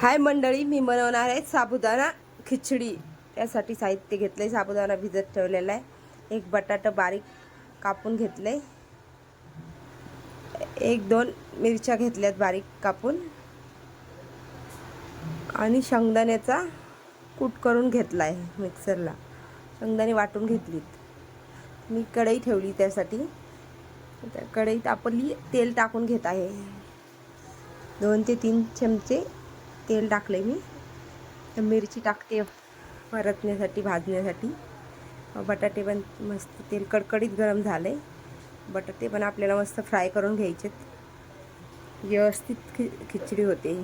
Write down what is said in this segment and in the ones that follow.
हाय मंडळी मी बनवणार आहे साबुदाणा खिचडी. त्यासाठी साहित्य घेतलंय साबुदाणा भिजत ठेवलेला आहे. एक बटाटा बारीक कापून घेतलंय. एक दोन मिरच्या घेतल्यात बारीक कापून. आणि शेंगदाण्याचा कूट करून घेतला आहे मिक्सरला. शेंगदाणे वाटून घेतलीत. मी कढई ठेवली त्यासाठी. त्या कढईत आपली तेल टाकून घेत आहे. दोन ते तीन चमचे तेल टाकले मी. मिरची टाकते परतण्यासाठी भाजण्यासाठी. बटाटे पण मस्त तेल कडकडीत गरम झाले बटाटे पण आपल्याला मस्त फ्राय करून घ्यायचेत. व्यवस्थित खि खिचडी होते.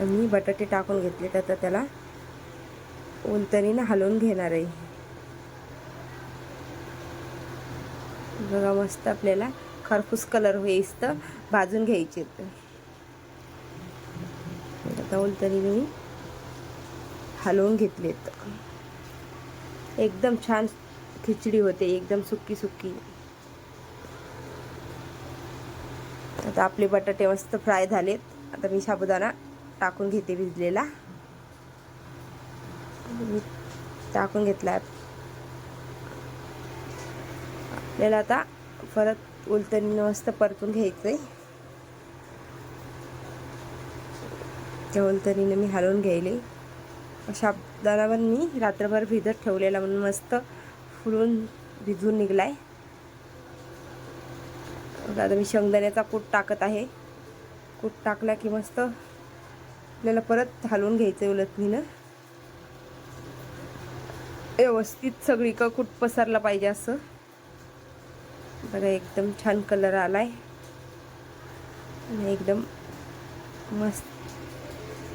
मी बटाटे टाकून घेतले तर आता त्याला उलतणीनं हलवून घेणार आहे. बघा मस्त आपल्याला खरपूस कलर होईस तर भाजून घ्यायचे आता तरी मी हलवून घेतलेत एकदम छान खिचडी होते एकदम सुक्की सुक्की आता आपले बटाटे मस्त फ्राय झालेत. आता मी साबुदाणा टाकून घेते भिजलेला. मी टाकून घेतला आपल्याला आता परत उलटणीनं मस्त परतून घ्यायचं आहे जेवण उलटणीनं मी हलवून घ्यायले. साबुदाणा पण मी रात्रभर भिजत ठेवलेला म्हणून मस्त फुलून भिजून निघलाय. आता मी शेंगदाण्याचा कूट टाकत आहे. कूट टाकला की मस्त आपल्याला परत हलवून घ्यायचं उलटणीनं व्यवस्थित सगळी का कूट पसरला पाहिजे असं. बघा एकदम छान कलर आलाय. आणि एकदम मस्त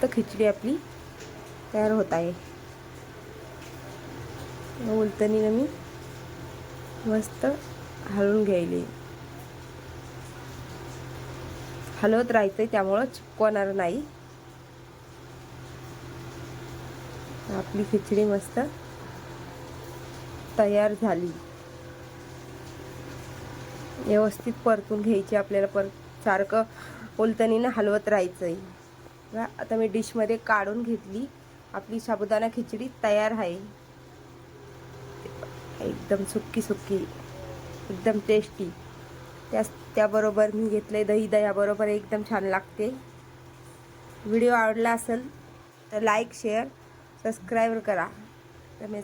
खिचडी आपली तयार होत आहे. उलटणीनं मी मस्त हलवून घ्यायली. हलवत राहायचंय त्यामुळं चिपकवणार नाही. आपली खिचडी मस्त तयार झाली. व्यवस्थित परतून घ्यायची आपल्याला पर सारखं उलटणीनं हलवत राहायचं आहे आता मी डिशमध्ये काढून घेतली. आपली साबुदाणा खिचडी तयार आहे. एकदम सुक्की सुक्की एकदम टेस्टी त्या त्याबरोबर मी घेतले दही दह्याबरोबर एकदम छान लागते. व्हिडिओ आवडला असेल तर लाईक शेअर सबस्क्राईब करा. तर मी